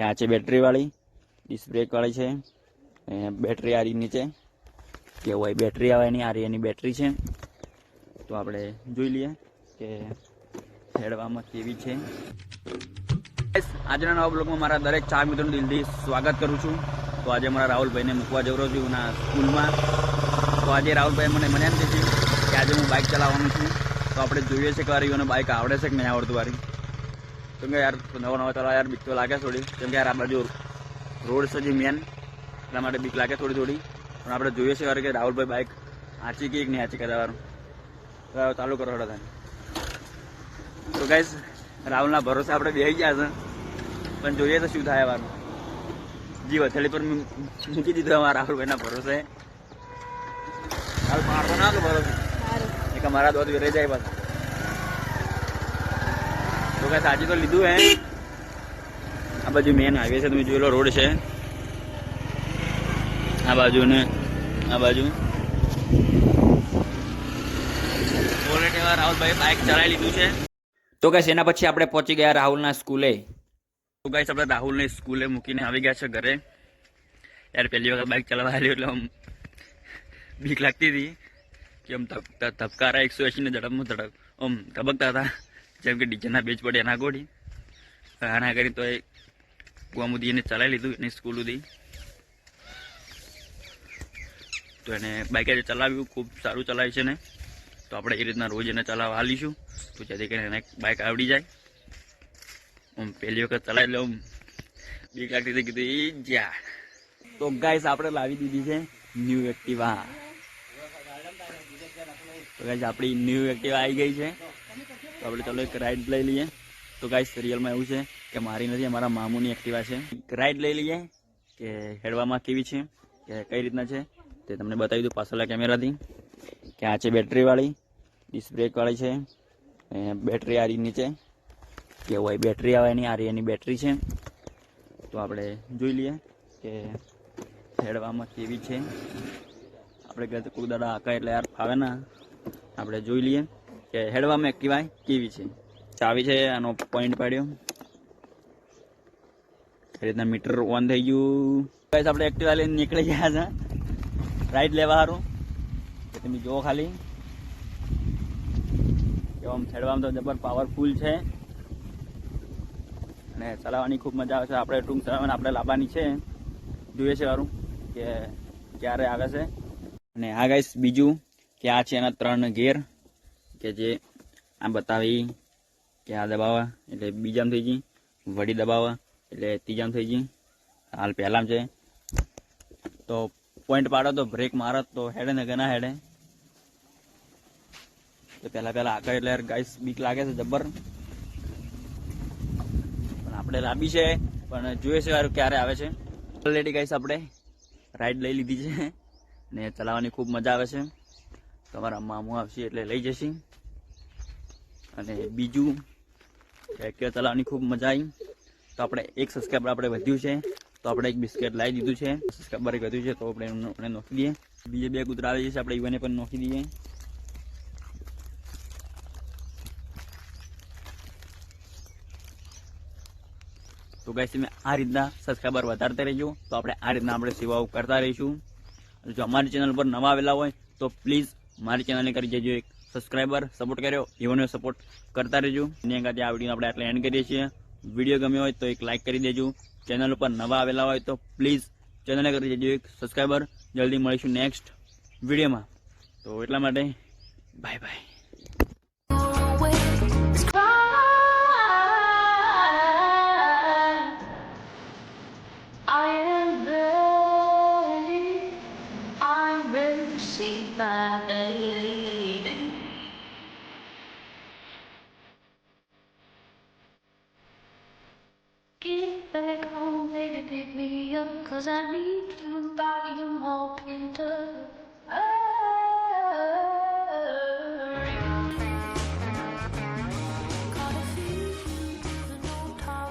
કે આ છે બેટરીવાળી ડિસ્ક બ્રેકવાળી છે. બેટરી આ રીતની નીચે કેવું હોય બેટરી આવે એની, આ એની બેટરી છે. તો આપણે જોઈ લઈએ કે ખેડવામાં કેવી છે. આજના નવા બ્લોગમાં મારા દરેક ચાર મિત્રોનું દિલથી સ્વાગત કરું છું. તો આજે મારા રાહુલભાઈને મૂકવા જવરો છું ના સ્કૂલમાં. તો આજે રાહુલભાઈ મને મને એમ કે આજે હું બાઇક ચલાવવાનું છું. તો આપણે જોઈએ છે કે વાર બાઇક આવડે છે કે નહીં આવડતું વારી? કેમ કે યાર નવો નવો તો યાર બીક તો લાગે થોડી. કેમ કે યાર આ બાજુ રોડ છે જે મેન એટલા માટે બીક લાગે થોડી થોડી. પણ આપણે જોઈએ છે વાર કે રાહુલભાઈ બાઇક આચી કે નહીં આચી કરાવવાનું તો ચાલુ કરો હડો તમે તો ગાઈસ રાહુલના ભરોસે આપણે બેસી ગયા છે. પણ જોઈએ તો શું થાય વાનું જી વથેલી પર મૂકી દીધો અમારા રાહુલભાઈના ભરોસે. હાલ મારતો ના ભરોસે. એક અમારા દોધ વેરાઈ જાય બસ તો કાંઈ તો લીધું હે. આ બાજુ મેન હાઈવે છે, તમે જોયેલો રોડ છે. આ બાજુ ને આ બાજુ. ઓલરેડી એવા રાહુલભાઈ બાઇક ચલાવી લીધું છે. તો ગાઈસ એના પછી આપણે પહોંચી ગયા રાહુલના સ્કૂલે. તો ગાઈસ આપણે રાહુલને સ્કૂલે મૂકીને આવી ગયા છે ઘરે. યાર, પહેલી વખત બાઇક ચલાવવા આવ્યું એટલે આમ બીક લાગતી હતી. કે આમ ધબકારા એકસો એસી ને ઝડપમાં ધડક આમ ધબકતા હતા. જેમ કે ડીજેના બેચ પડે એના ગોળી. આના કરી તો એ ગુવામુદી એને ચલાવી લીધું એની સ્કૂલ સુધી. તો એને આજે ચલાવ્યું, ખૂબ સારું ચલાવ્યું છે ને તો આપણે એ રીતના રોજ એને ચલાવવા હાલીશું. તો જેથી કરીને એને બાઇક આવડી જાય. આમ પહેલી વખત ચલાવી એટલે આમ બીક લાગતી હતી, કીધું, ઈ જ્યા તો ગાઈસ, આપણે લાવી દીધી છે ન્યૂ એક્ટિવા. તો ગાઈસ, આપણી ન્યૂ એક્ટિવા આવી ગઈ છે. તો આપણે ચાલો એક રાઈડ લઈ લઈએ. તો ગાઈસ રિયલમાં એવું છે કે મારી નથી, અમારા મામુની એક્ટિવા છે. રાઈડ લઈ લઈએ કે હેડવામાં કેવી છે, કે કઈ રીતના છે, તે તમને બતાવી દઉં પાછળના કેમેરાથી. કે આ છે બેટરીવાળી ડિસ્ક બ્રેકવાળી છે. અને બેટરી આ નીચે કેવું હોય બેટરી આવે એની, આ એની બેટરી છે. તો આપણે જોઈ લઈએ કે હેડવામાં કેવી છે. આપણે કહેતા કોઈ દાડા આકા એટલે યાર ફાવે ના. આપણે જોઈ લઈએ. કે હેડવામાં એક્ટિવા કેવી છે? ચાવી છે આનો પોઈન્ટ પાડ્યો. એ રીતના મીટર ઓન થઈ ગયું. Guys, આપણે એક્ટિવા લઈને નીકળી ગયા છે. રાઈડ લેવા સારું તમે જુઓ ખાલી. આમ ખેડવામાં તો જબર પાવરફુલ છે. અને ચલાવવાની ખૂબ મજા આવે છે. આપણે ટૂંક સમયમાં આપણે લાવવાની છે. જોઈએ છે સારું કે ક્યારે આવે છે. અને આ ગાઈસ બીજું કે આ છે એના ત્રણ ગેર. કે જે આ બતાવી કે આ દબાવવા, એટલે બીજામાં થઈ ગઈ વડી દબાવવા, એટલે ત્રીજામાં થઈ ગઈ. હાલ પહેલામાં છે. તો પોઈન્ટ પાડો તો બ્રેક મારો તો હેડે ને ઘણા હેડે. તો પહેલા પહેલાં આગળ, એટલે ગાઈસ બીક લાગે છે જબ્બર પણ આપણે લાંબી છે, પણ જોઈએ છે યાર ક્યારે આવે છે. ઓલરેડી ગાઈસ આપણે રાઈડ લઈ લીધી છે. ને ચલાવવાની ખૂબ મજા આવે છે. તમારા મામું આવશે એટલે લઈ જશે. અને બીજું એક્ટિવા ચલાવવાની ખૂબ મજા આવી. તો આપણે એક સબસ્ક્રાઈબર આપણે વધ્યું છે, તો આપણે એક બિસ્કેટ લાવી દીધું છે. સબસ્ક્રાઈબર વધ્યું છે, તો આપણે આપણે નોખી દઈએ. બીજે બે કૂતરા આવી જશે આપણે ઈવને પણ નોખી દઈએ. તો ગાઈસ તમે આ રીતના સબસ્ક્રાઈબર વધારતા રહેજો. તો આપણે આ રીતના આપણે સેવાઓ કરતા રહીશું. જો અમારી ચેનલ પર નવા આવેલા હોય, તો પ્લીઝ મારી ચેનલને કરી જજો એક સબસ્ક્રાઈબર સપોર્ટ કર્યો એવોને સપોર્ટ કરતા રહેજો. એની અંગાથી આ વીડિયો આપણે આટલે એન્ડ કરીએ છીએ. વીડિયો ગમ્યો હોય તો એક લાઇક કરી દેજો. ચેનલ ઉપર નવા આવેલા હોય તો પ્લીઝ ચેનલને કરી દેજો એક સબસ્ક્રાઈબર જલ્દી મળીશું નેક્સ્ટ વિડીયોમાં. તો એટલા માટે bye bye see my back home, oh, baby, pick me up, cause I need you, body, I'm to. Oh.